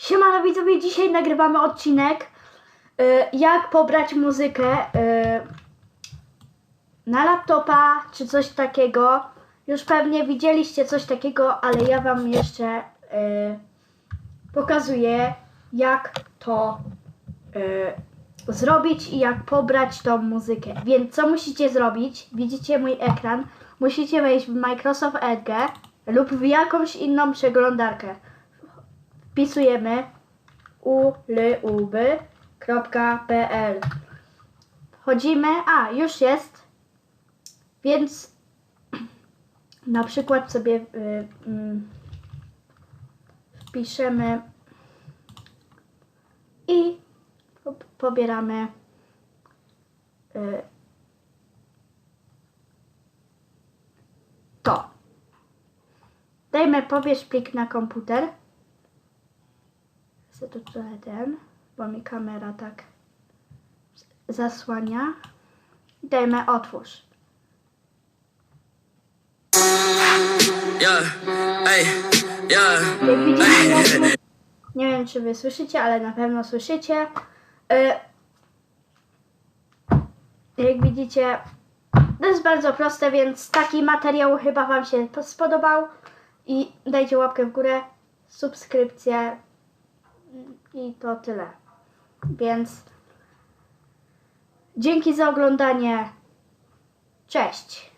Siemano widzowie, dzisiaj nagrywamy odcinek y, jak pobrać muzykę y, na laptopa czy coś takiego. Już pewnie widzieliście coś takiego, ale ja wam jeszcze y, pokazuję jak to zrobić i jak pobrać tą muzykę. Więc co musicie zrobić? Widzicie mój ekran. Musicie wejść w Microsoft Edge lub w jakąś inną przeglądarkę wpisujemy uluby.pl Wchodzimy, a już jest, więc na przykład sobie y, mm, wpiszemy i po- pobieramy y, to. Dajmy pobierz plik na komputer. Chcę tu trochę ten, bo mi kamera tak zasłania. I dajmy otwórz. Yeah, hey, yeah, Jak widzicie, nie wiem czy wy słyszycie, ale na pewno słyszycie. Y, Jak widzicie, to jest bardzo proste, więc taki materiał chyba Wam się spodobał. I dajcie łapkę w górę, subskrypcję i to tyle. Więc dzięki za oglądanie. Cześć!